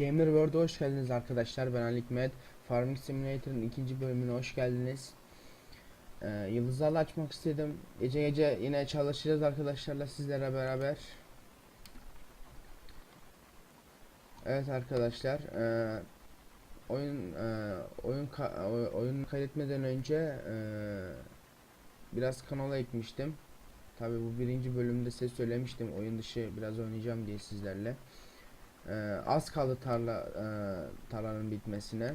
Gamer World'a hoş geldiniz arkadaşlar. Ben Ali Hikmet. Farming Simulator'ın ikinci bölümüne hoş geldiniz. Ee, yıldızlarla açmak istedim. Gece gece yine çalışacağız arkadaşlarla sizlere beraber. Evet arkadaşlar. ee, oyun ee, oyun ka- oy- oyun kaydetmeden önce ee, biraz kanala ekmiştim. Tabi bu birinci bölümde size söylemiştim. Oyun dışı biraz oynayacağım diye sizlerle. Ee, az kaldı tarla e, tarlanın bitmesine.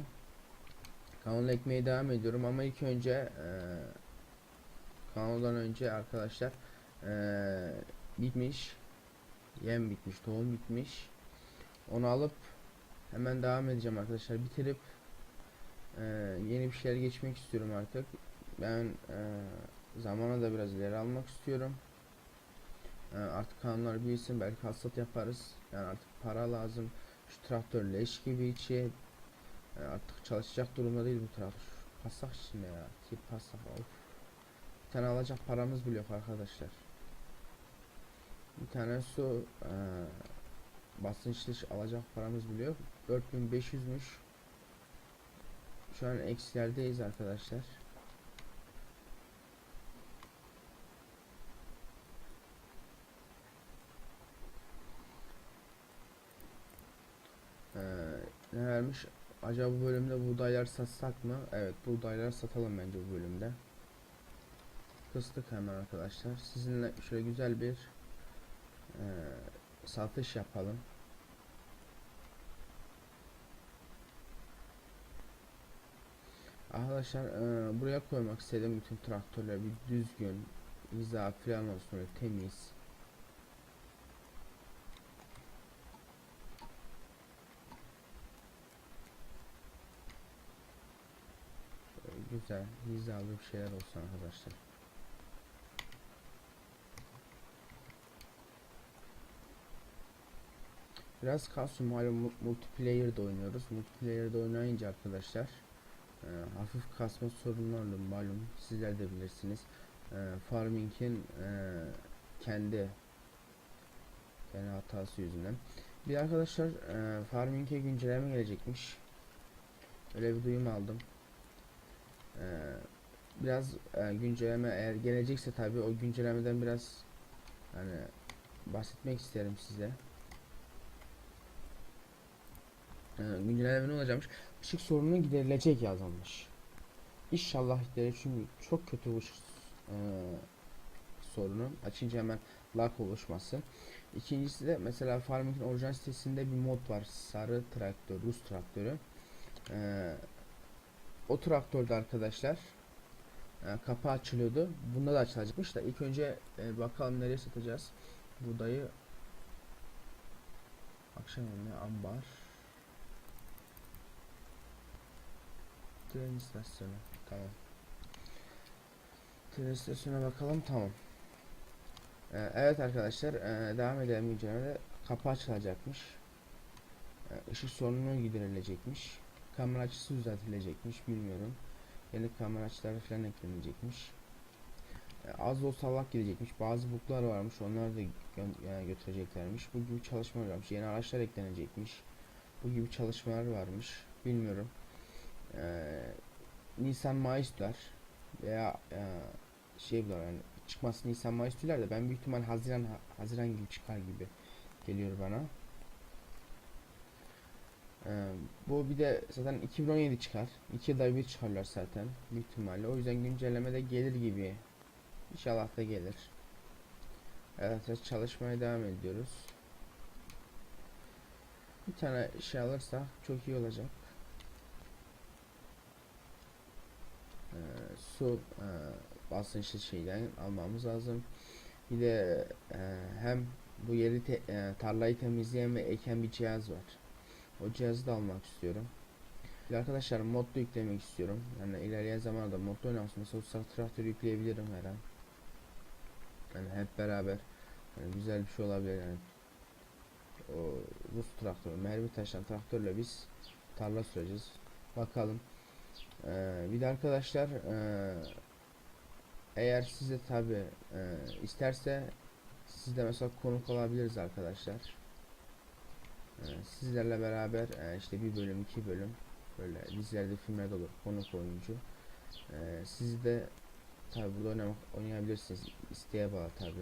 Kanal ekmeye devam ediyorum ama ilk önce e, kanaldan önce arkadaşlar e, bitmiş yem bitmiş tohum bitmiş. Onu alıp hemen devam edeceğim arkadaşlar. Bitirip e, yeni bir şeyler geçmek istiyorum artık. Ben e, zamana da biraz ileri almak istiyorum. E, artık kanallar büyüsün belki hasat yaparız. Yani artık para lazım. Şu traktör leş gibi içi. E, artık çalışacak durumda değil bu traktör. Pasak içinde ya. Tip pasak of. Bir tane alacak paramız bile yok arkadaşlar. Bir tane su e, basınçlı alacak paramız bile yok. 4500'müş şu an eksilerdeyiz arkadaşlar ne vermiş? Acaba bu bölümde buğdaylar satsak mı? Evet buğdaylar satalım bence bu bölümde. Kıstık hemen arkadaşlar. Sizinle şöyle güzel bir e, satış yapalım. Arkadaşlar e, buraya koymak istedim bütün traktörler bir düzgün hiza falan olsun öyle temiz. Şöyle güzel hizalı bir şeyler olsun arkadaşlar. Biraz kasım malum mu- multiplayer'da oynuyoruz. Multiplayer'da oynayınca arkadaşlar e, hafif kasma sorunlarla malum sizler de bilirsiniz. E, Farming'in e, kendi kendi hatası yüzünden. Bir arkadaşlar e, Farming'e güncelleme gelecekmiş. Öyle bir duyum aldım. E, biraz e, güncelleme eğer gelecekse tabi o güncellemeden biraz hani bahsetmek isterim size. Ee, güncelleme ne olacakmış? Işık sorunu giderilecek yazılmış. İnşallah giderilir çünkü çok kötü bu ışık e, sorunu. Açınca hemen lag oluşması. İkincisi de mesela Farming'in orijinal sitesinde bir mod var. Sarı traktör, Rus traktörü. Ee, o traktörde arkadaşlar e, kapağı açılıyordu. Bunda da açılacakmış da ilk önce e, bakalım nereye satacağız. Buğdayı akşam yemeği ambar Tren istasyonu. Tamam. Tren istasyonuna bakalım. Tamam. Ee, evet arkadaşlar. ee, devam edelim güncellemede. Kapı açılacakmış. Ee, ışık sorunu giderilecekmiş. Kamera açısı düzeltilecekmiş. Bilmiyorum. Yeni kamera açıları falan eklenecekmiş. Ee, az da olsa Allah gidecekmiş. Bazı buklar varmış. Onları da gö- yani götüreceklermiş. Bu gibi çalışmalar varmış. Yeni araçlar eklenecekmiş. Bu gibi çalışmalar varmış. Bilmiyorum. Ee, Nisan Mayıs diyorlar veya e, şey diyorlar yani çıkması Nisan Mayıs da ben büyük ihtimal Haziran Haziran gibi çıkar gibi geliyor bana. Ee, bu bir de zaten 2017 çıkar. 2 yılda bir çıkarlar zaten büyük ihtimalle. O yüzden güncelleme de gelir gibi. İnşallah da gelir. Evet çalışmaya devam ediyoruz. Bir tane şey alırsak çok iyi olacak. Ee, su e, basınçlı şeyden almamız lazım. Bir de e, hem bu yeri te, e, tarlayı temizleyen ve eken bir cihaz var. O cihazı da almak istiyorum. Bir arkadaşlar modlu yüklemek istiyorum. Yani ilerleyen zamanda modlu oynamasın. Mesela o traktör yükleyebilirim her an. Yani hep beraber yani güzel bir şey olabilir yani. O Rus traktörü, mermi taşıyan traktörle biz tarla süreceğiz. Bakalım. Ee, bir de arkadaşlar ee, eğer size tabi isterse siz de mesela konuk olabiliriz arkadaşlar. Ee, sizlerle beraber e, işte bir bölüm iki bölüm böyle dizilerde filmlerde olur konuk oyuncu. Ee, siz de tabi burada oynamak oynayabilirsiniz isteğe bağlı tabi.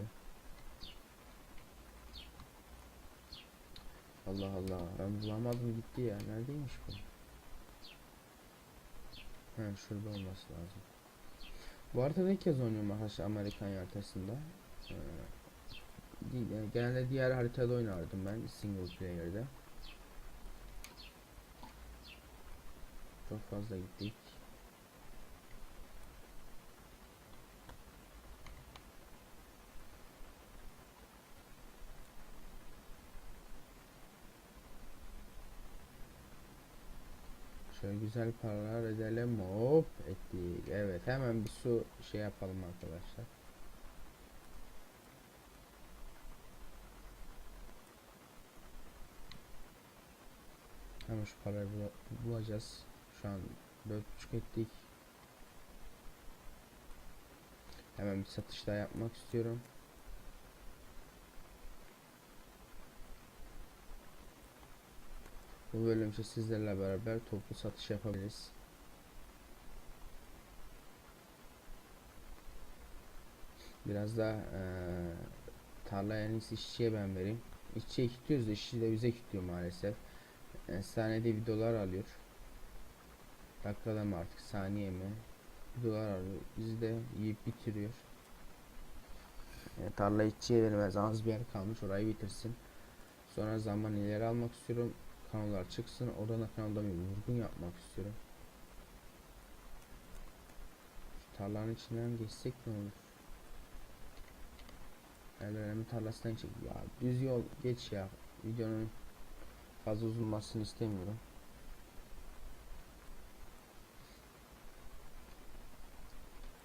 Allah Allah ben bulamadım gitti ya neredeymiş bu? He şurada olması lazım. Bu haritada ilk kez oynuyorum arkadaşlar Amerikan haritasında. Ee, di- yani genelde diğer haritada oynardım ben single player'de. Çok fazla gittik. Şöyle güzel paralar edelim. Hop ettik. Evet hemen bir su şey yapalım arkadaşlar. Hemen şu parayı bula- bulacağız. Şu an 4.5 ettik. Hemen bir satış daha yapmak istiyorum. Bu bölüm işte sizlerle beraber toplu satış yapabiliriz. Biraz da eee tarlaya en iyisi işçiye ben vereyim. İşçiye kilitliyoruz da işçi de bize kilitliyor maalesef. Yani saniyede videolar alıyor. Dakikada mı artık saniye mi? Videolar alıyor. Bizi de yiyip bitiriyor. Yani tarla işçiye vermez. Az bir yer kalmış orayı bitirsin. Sonra zaman ileri almak istiyorum. Kanallar çıksın. Oradan da kanalda bir vurgun yapmak istiyorum. Şu tarlanın içinden geçsek ne olur? Ellerimi tarlasından çek. Ya düz yol geç ya. Videonun fazla uzunmasını istemiyorum.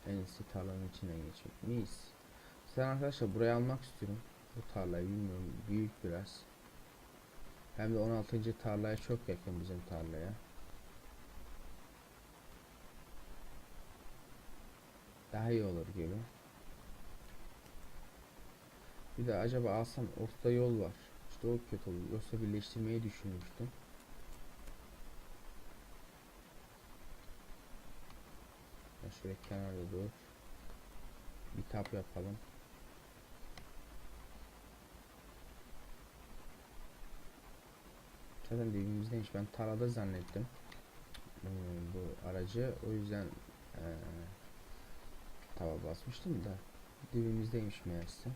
En iyisi tarlanın içinden geçmek. Mis. Sen arkadaşlar buraya almak istiyorum. Bu tarlayı bilmiyorum. Büyük biraz. Hem de 16. tarlaya çok yakın bizim tarlaya. Daha iyi olur gibi. Bir de acaba alsam orta yol var. İşte kötü olur. Yoksa birleştirmeyi düşünmüştüm. Şöyle kenarda dur. Bir tap yapalım. Zaten dibimizdeymiş. Ben tarlada zannettim. Ee, bu aracı. O yüzden ee, tava basmıştım da dibimizdeymiş meğerse.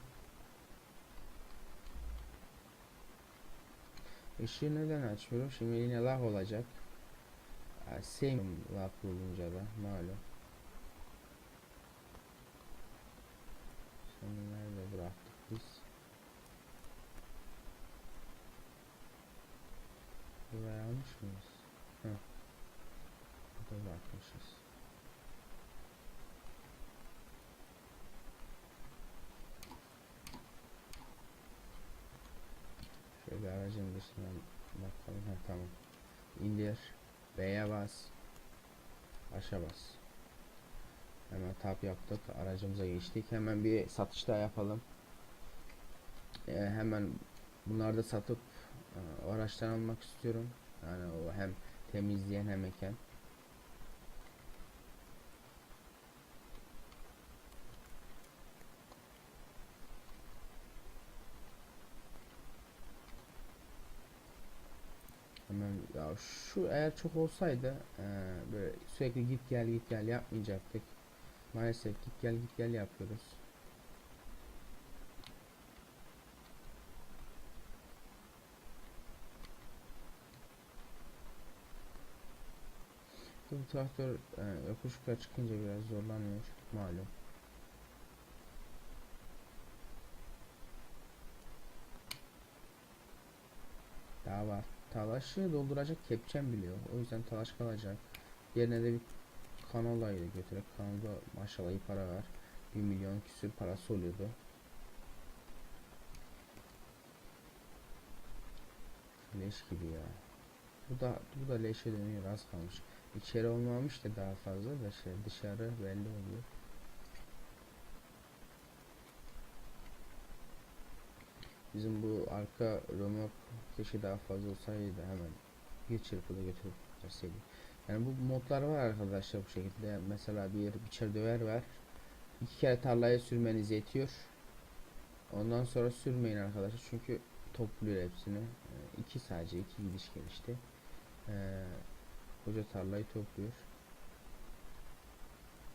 Işığı neden açmıyorum? Şimdi yine lag olacak. Sevmiyorum lag olunca da malum. Şimdi nerede bıraktık biz? Buraya almış mıyız? Heh. Burada bırakmışız. Şöyle dışına bakalım. Ha, tamam. İndir. B'ye bas. Başa bas. Hemen tap yaptık. Aracımıza geçtik. Hemen bir satış daha yapalım. Ee, hemen bunları da satıp e, araçtan almak istiyorum. Yani o hem temizleyen hem eken. Hemen ya şu eğer çok olsaydı e, böyle sürekli git gel git gel yapmayacaktık. Maalesef git gel git gel yapıyoruz. Bu traktör e, yokuş yukarı çıkınca biraz zorlanıyor malum. Daha var. Talaşı dolduracak kepçem biliyor. O yüzden talaş kalacak. Yerine de bir kanolayla götürüp kanalda maşallah iyi para var. 1 milyon küsür parası oluyordu. Leş gibi ya. Bu da bu da leşe dönüyor az kalmış. İçeri olmamış da daha fazla da şey dışarı belli oluyor. Bizim bu arka römork keşke daha fazla olsaydı hemen bir çırpıda götürüp gelseydik. Yani bu modlar var arkadaşlar bu şekilde. Mesela bir biçer döver var. İki kere tarlaya sürmeniz yetiyor. Ondan sonra sürmeyin arkadaşlar çünkü topluyor hepsini. Ee, iki sadece iki gidiş gelişti. Ee, koca tarlayı topluyor.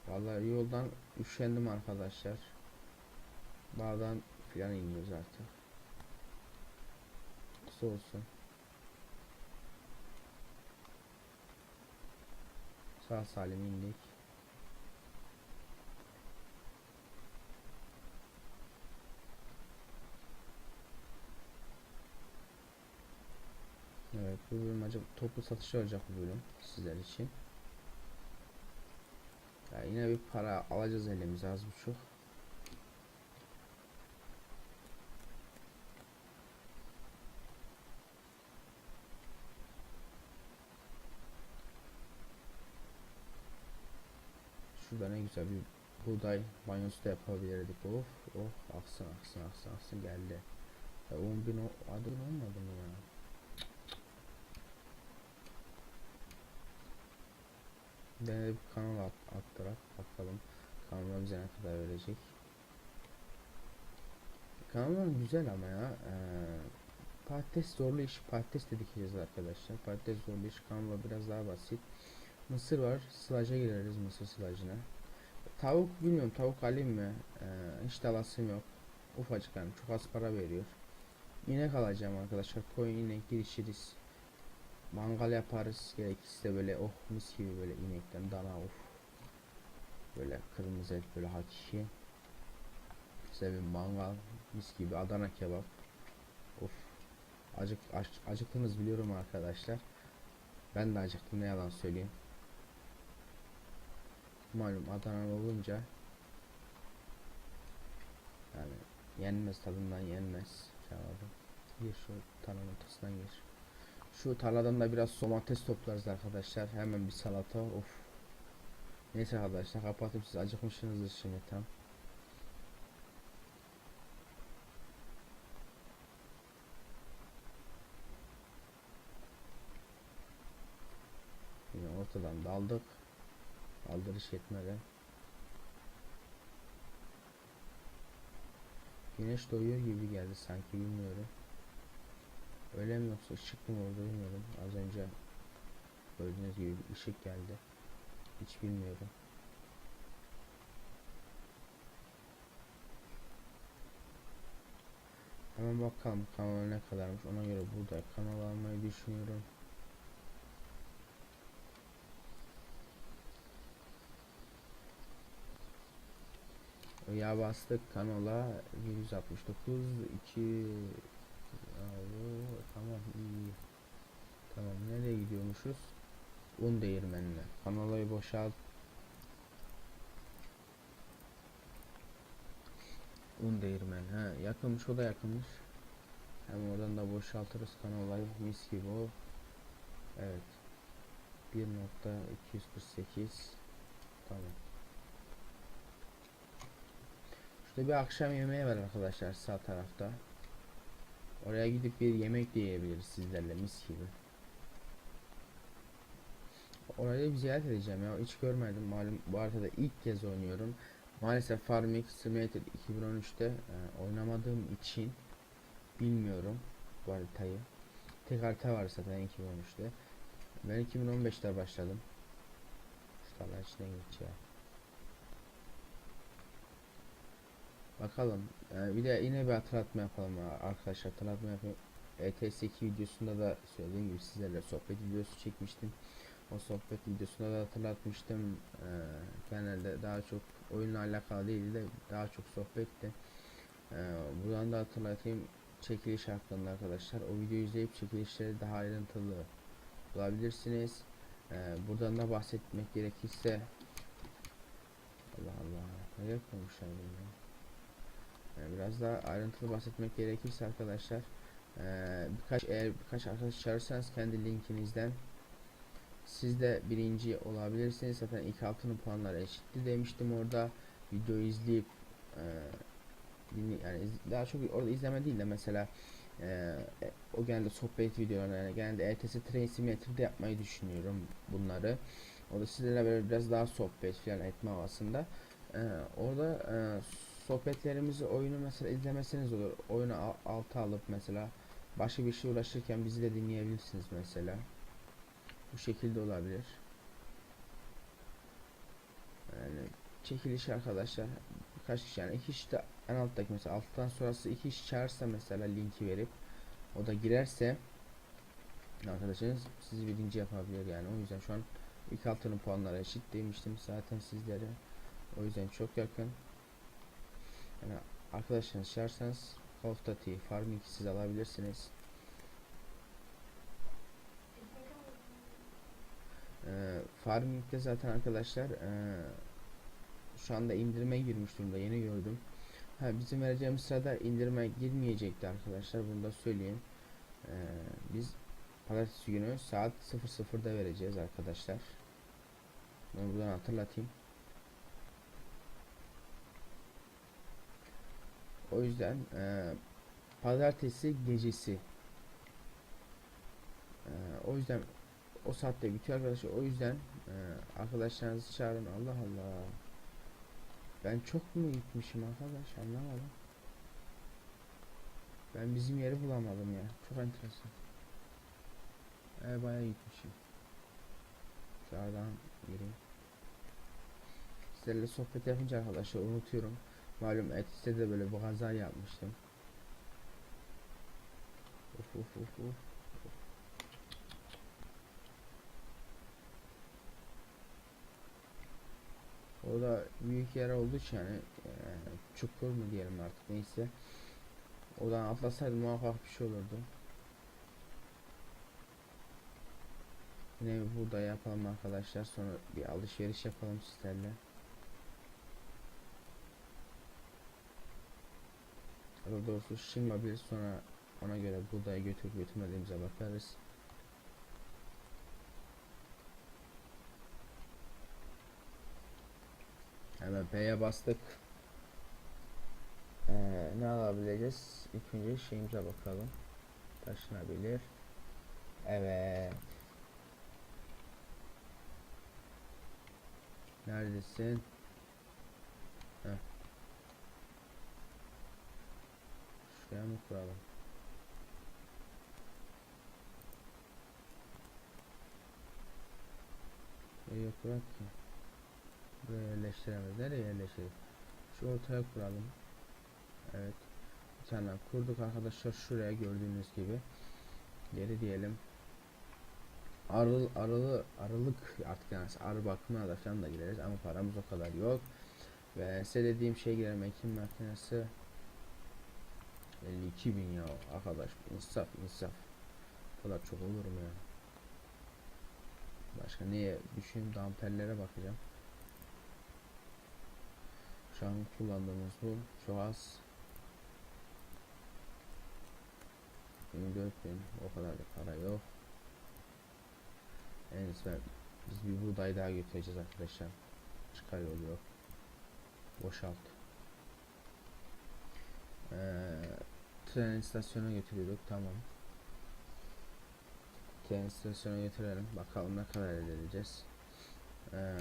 Vallahi yoldan üşendim arkadaşlar. Bağdan filan iniyoruz artık. Kısa olsun. Sağ salim indik. Evet bu bölüm acaba toplu satış olacak bu bölüm sizler için. Ya yine bir para alacağız elimize az buçuk. Şurada ne güzel bir buğday banyosu da yapabilirdik. Of of aksın aksın aksın aksın geldi. Ya 10 bin adım olmadı mı ya? Ben de bir kanal at, attırak bakalım kanallar bize ne kadar verecek. Kanallar güzel ama ya. Ee, patates zorlu iş. Patates de arkadaşlar. Patates zorlu iş kanallar biraz daha basit. Mısır var. Sılaca gireriz mısır sılacına. Tavuk bilmiyorum tavuk alayım mı? Ee, hiç de alasım yok. Ufacık yani çok az para veriyor. İnek alacağım arkadaşlar. Koyun inek girişiriz. Mangal yaparız. Gerekirse böyle oh mis gibi böyle inekten dana of. Böyle kırmızı et böyle hakiki. Bir mangal mis gibi Adana kebap. Of. Acık acıktınız biliyorum arkadaşlar. Ben de acıktım ne yalan söyleyeyim. Malum Adana olunca yani yenmez tadından yenmez. Cevabı. Gir şu tarlanın ortasından gir. Şu tarladan da biraz domates toplarız arkadaşlar. Hemen bir salata. Of. Neyse arkadaşlar kapatıp siz acıkmışsınızdır şimdi tam. Yine ortadan daldık. Aldırış yetmeden. Güneş doğuyor gibi geldi sanki bilmiyorum. Öyle mi yoksa ışık mı oldu bilmiyorum. Az önce gördüğünüz gibi bir ışık geldi. Hiç bilmiyorum. Hemen bakalım kanal ne kadarmış ona göre burada kanal almayı düşünüyorum. Ya bastık kanala 169 2 Alo, tamam iyi. Tamam nereye gidiyormuşuz? Un değirmenine. Kanalayı boşalt. Un değirmen. Ha yakınmış o da yakınmış. Hem oradan da boşaltırız kanalayı mis gibi o. Evet. 1.248 Tamam. Şurada bir akşam yemeği var arkadaşlar sağ tarafta. Oraya gidip bir yemek de yiyebiliriz sizlerle mis gibi. Orayı bir ziyaret edeceğim ya hiç görmedim malum bu haritada ilk kez oynuyorum. Maalesef Farming Simulator 2013'te e, oynamadığım için bilmiyorum bu haritayı. Tek harita var zaten 2013'te. Ben 2015'te başladım. Şu içinden geçeceğim. Bakalım. Ee, bir de yine bir hatırlatma yapalım arkadaşlar. Hatırlatma yapayım. ETS2 videosunda da söylediğim gibi sizlerle sohbet videosu çekmiştim. O sohbet videosunda da hatırlatmıştım. Ee, genelde daha çok oyunla alakalı değildi de daha çok sohbetti. Ee, buradan da hatırlatayım çekiliş hakkında arkadaşlar. O videoyu izleyip çekilişleri daha ayrıntılı bulabilirsiniz. Ee, buradan da bahsetmek gerekirse Allah Allah. Nereye koymuşlar bunu? Yani biraz daha ayrıntılı bahsetmek gerekirse arkadaşlar ee, birkaç eğer birkaç arkadaş çağırırsanız kendi linkinizden siz de birinci olabilirsiniz zaten ilk altının puanları eşitti demiştim orada videoyu izleyip e, dinli yani daha çok orada izleme değil de mesela e, o genelde sohbet videolarını yani genelde ETS Train Simulator'da yapmayı düşünüyorum bunları. O da sizlerle böyle biraz daha sohbet falan etme havasında. E, orada e, sohbetlerimizi oyunu mesela izlemeseniz olur. Oyunu al- alta alıp mesela başka bir şey uğraşırken bizi de dinleyebilirsiniz mesela. Bu şekilde olabilir. Yani çekiliş arkadaşlar birkaç kişi yani iki kişi de en alttaki mesela alttan sonrası iki kişi çağırsa mesela linki verip o da girerse arkadaşınız sizi birinci yapabilir yani o yüzden şu an ilk altının puanları eşit demiştim zaten sizlere o yüzden çok yakın yani arkadaşlarınız çağırsanız Call of Duty Farming siz alabilirsiniz Ee, Farming'de zaten arkadaşlar ee, şu anda indirime girmiş durumda yeni gördüm. Ha bizim vereceğimiz sırada indirime girmeyecekti arkadaşlar bunu da söyleyeyim. Ee, biz pazartesi günü saat 00'da vereceğiz arkadaşlar. Bunu buradan hatırlatayım. O yüzden ee, pazartesi gecesi ee, o yüzden o saatte bitiyor arkadaşlar. O yüzden e, arkadaşlarınızı çağırın. Allah Allah. Ben çok mu gitmişim arkadaş anlamadım. Ben bizim yeri bulamadım ya. Çok enteresan. E bayağı gitmişim. Sağdan gireyim. Sizlerle sohbet yapınca arkadaşlar unutuyorum. Malum Etis'te de böyle bir kaza yapmıştım. Uf uf uf uf. O da büyük yer olduğu için yani e, çukur mu diyelim artık neyse. Oradan atlasaydım muhakkak bir şey olurdu. Yine burada yapalım arkadaşlar sonra bir alışveriş yapalım sizlerle. Daha doğrusu şimdi bir sonra ona göre buğdayı götürüp götürmediğimize bakarız. Hemen P'ye bastık. Ee, ne alabileceğiz? İlk önce şeyimize bakalım. Taşınabilir. Evet. Neredesin? Heh. Kuralım? Nereye yok kurak ki? Buraya yerleştiremez. Nereye yerleştirelim? Şu ortaya kuralım. Evet. Bir tane kurduk arkadaşlar şuraya gördüğünüz gibi. Geri diyelim. Arıl, arılı, arılık artık yani arı bakımına da falan da gireriz ama paramız o kadar yok. Ve size dediğim şey girelim ekim makinesi 52 bin ya arkadaş. İnsaf insaf. Bu kadar çok olur mu ya? Başka neye düşüneyim? Damperlere bakacağım. Şu an kullandığımız bu çok az. 24 bin o kadar da para yok. En iyisi biz bir buğday daha götüreceğiz arkadaşlar. Çıkar yol yok. Boşalt. Ee, tren istasyona götürüyorduk. Tamam. Tren istasyona götürelim. Bakalım ne kadar edeceğiz. Ee,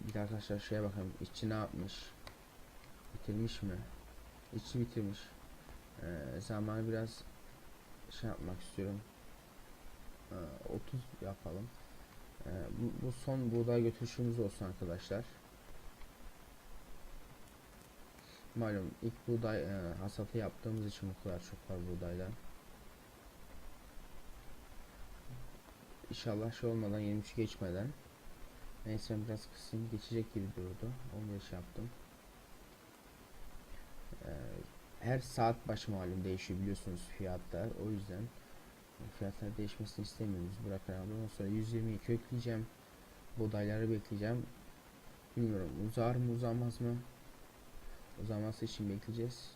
bir de arkadaşlar şeye bakalım. İşçi ne yapmış? Bitirmiş mi? İşçi bitirmiş. Ee, zamanı biraz şey yapmak istiyorum. Ee, 30 yapalım. Ee, bu, bu son buğday götürüşümüz olsun arkadaşlar Malum ilk buğday e, hasatı yaptığımız için bu kadar çok var buğdaydan. İnşallah şey olmadan 23 geçmeden. Neyse biraz kısayım geçecek gibi durdu. 15 yaptım. E, her saat başı malum değişiyor biliyorsunuz fiyatlar. O yüzden fiyatlar değişmesini istemiyoruz. Bırakalım. Ondan sonra 120'yi kökleyeceğim. Buğdayları bekleyeceğim. Bilmiyorum uzar mı uzamaz mı? Uzaması için bekleyeceğiz.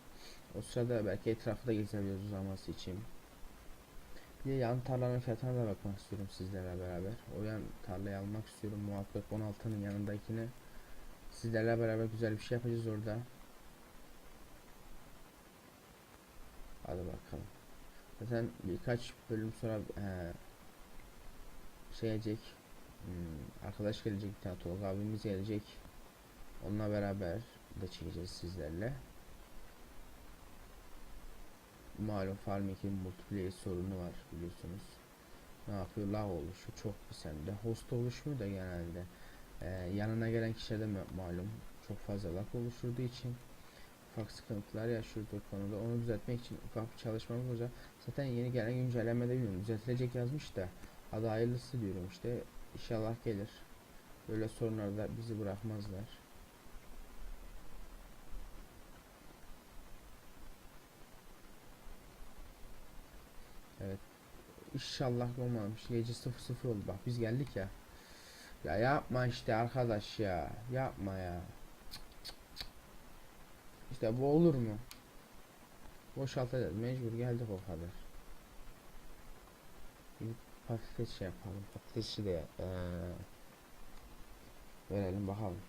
O sırada belki etrafı da gezebiliriz uzaması için. Bir de yan tarlanın fiyatına da bakmak istiyorum sizlerle beraber. O yan tarlayı almak istiyorum. Muhakkak 16'nın yanındakini. Sizlerle beraber güzel bir şey yapacağız orada. Zaten birkaç bölüm sonra eee şey gelecek. hmm, arkadaş gelecek bir tane Tolga abimiz gelecek. Onunla beraber de çekeceğiz sizlerle. Malum Farm 2'nin multiplayer sorunu var biliyorsunuz. Ne yapıyor? Lag oluşu çok bir sende. Host oluşmuyor da genelde. Ee, yanına gelen kişilerde ma- malum çok fazla lag oluşturduğu için ufak sıkıntılar yaşıyoruz konuda. Onu düzeltmek için ufak bir çalışmamız olacak. Zaten yeni gelen güncellemede bilmiyorum düzeltilecek yazmış da hadi hayırlısı diyorum işte. İnşallah gelir. Böyle sorunlar da bizi bırakmazlar. Evet. İnşallah olmamış. Gece 00 oldu. Bak biz geldik ya. Ya yapma işte arkadaş ya. Yapma ya. İşte bu olur mu? Boşaltacağız. Mecbur geldik o kadar. Gidip patates şey yapalım. Patatesi de eee verelim bakalım.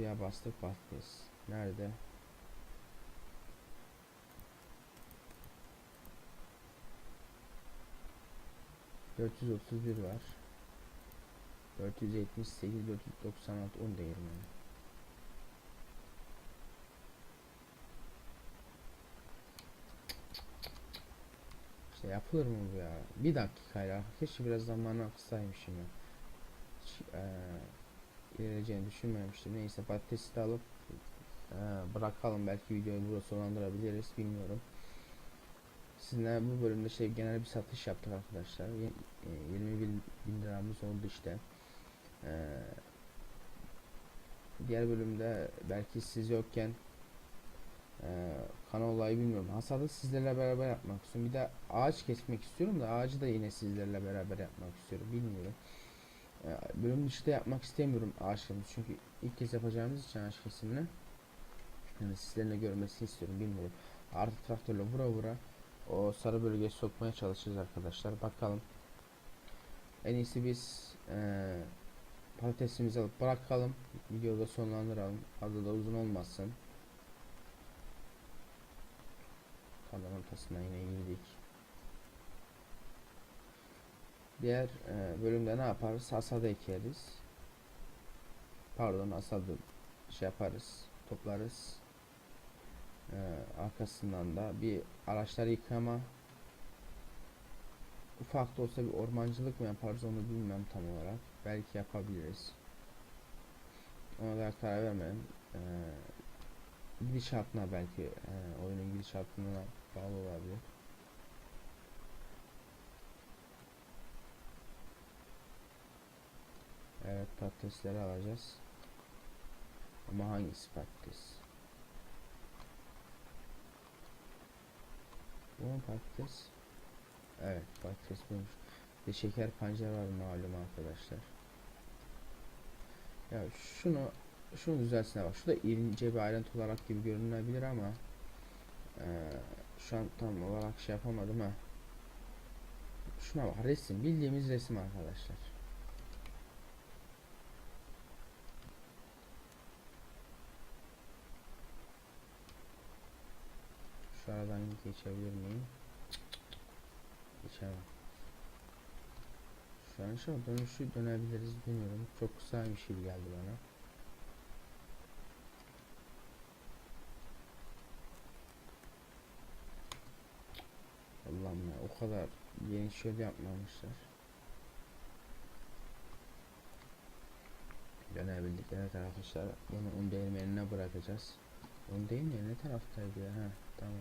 Ya bastık patates. Nerede? Dört yüz otuz bir var. Dört yüz yetmiş sekiz, dört yüz doksan altı, on değirmeni. İşte yapılır mı bu ya? Bir dakikayla. Keşke biraz zamanı kısaymışım ya. Hiç eee ilerleyeceğini düşünmemiştim. Neyse patatesi de alıp eee, bırakalım. Belki videoyu burada sonlandırabiliriz. Bilmiyorum. Sizinle bu bölümde şey genel bir satış yaptık arkadaşlar. Ye- e, 20 bin, bin liramız oldu işte. Eee, diğer bölümde belki siz yokken eee kanal olayı bilmiyorum. Hasadı sizlerle beraber yapmak istiyorum. Bir de ağaç kesmek istiyorum da ağacı da yine sizlerle beraber yapmak istiyorum. Bilmiyorum. Eee, bölüm dışında yapmak istemiyorum ağaçlarımı çünkü ilk kez yapacağımız için ağaç kesimini yani sizlerin de görmesini istiyorum. Bilmiyorum. Artık traktörle vura vura o sarı bölgeye sokmaya çalışacağız arkadaşlar. Bakalım. En iyisi biz eee patatesimizi alıp bırakalım. Videoda sonlandıralım. Fazla da uzun olmasın. Kanalın ortasına yine girdik. Diğer eee, bölümde ne yaparız? Hasada ekeriz. Pardon hasadı şey yaparız. Toplarız. Eee, arkasından da bir araçları yıkama ufak da olsa bir ormancılık mı yaparız onu bilmem tam olarak. Belki yapabiliriz. Ona da karar vermedim. Eee gidişatına belki eee, oyunun gidişatına bağlı olabilir. Evet patatesleri alacağız. Ama hangisi patates? Bu patates? Evet patates buymuş. Bir de şeker pancar var malum arkadaşlar. Ya şunu şunu düzelsin bak. Şu da ince bir ayrıntı olarak gibi görünebilir ama eee, şu an tam olarak şey yapamadım ha. Şuna bak resim bildiğimiz resim arkadaşlar. Şu aradan geçebilir miyim? Geçemem. Şu an şu dönüşü dönebiliriz bilmiyorum. Çok kısaymış gibi geldi bana. Allah'ım ya o kadar geniş yol yapmamışlar. Dönebildik evet arkadaşlar. Bunu un değirmenine bırakacağız. Un değirmeni ne taraftaydı ya? Ha tamam.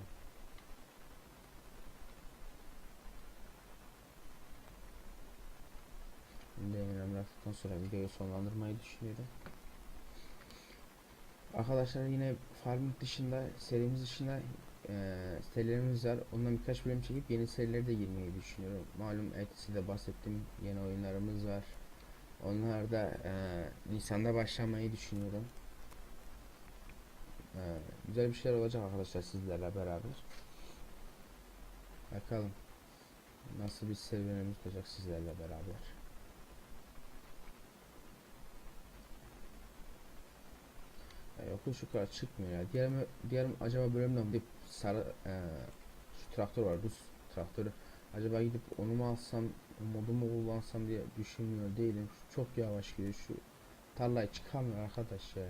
Değirmenine bıraktıktan sonra videoyu sonlandırmayı düşünüyorum. Arkadaşlar yine farming dışında serimiz dışında eee serilerimiz var. Ondan birkaç bölüm çekip yeni serilere de girmeyi düşünüyorum. Malum ertesi de bahsettim. Yeni oyunlarımız var. Onlar da eee Nisan'da başlamayı düşünüyorum. Güzel bir şeyler olacak arkadaşlar sizlerle beraber. Bakalım nasıl bir serüvenimiz olacak sizlerle beraber. Ya yokuş yukarı çıkmıyor ya. Diğer, diğer acaba bölümden bir sarı eee, şu traktör var. Bu traktörü. Acaba gidip onu mu alsam, o modu mu kullansam diye düşünmüyor değilim. Çok yavaş gidiyor şu tarlayı çıkamıyor arkadaş ya.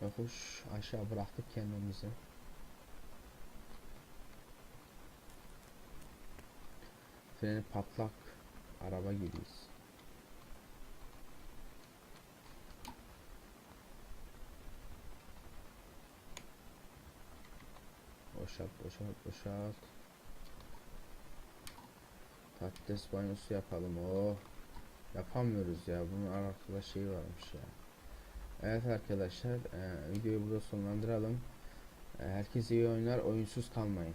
Yokuş aşağı bıraktık kendimizi. Freni patlak araba gibiyiz. Boşalt boşalt boşalt. Patates banyosu yapalım o. Yapamıyoruz ya. Bunun arkada şey varmış ya. Evet arkadaşlar, e, videoyu burada sonlandıralım. E, herkese iyi oyunlar, oyunsuz kalmayın.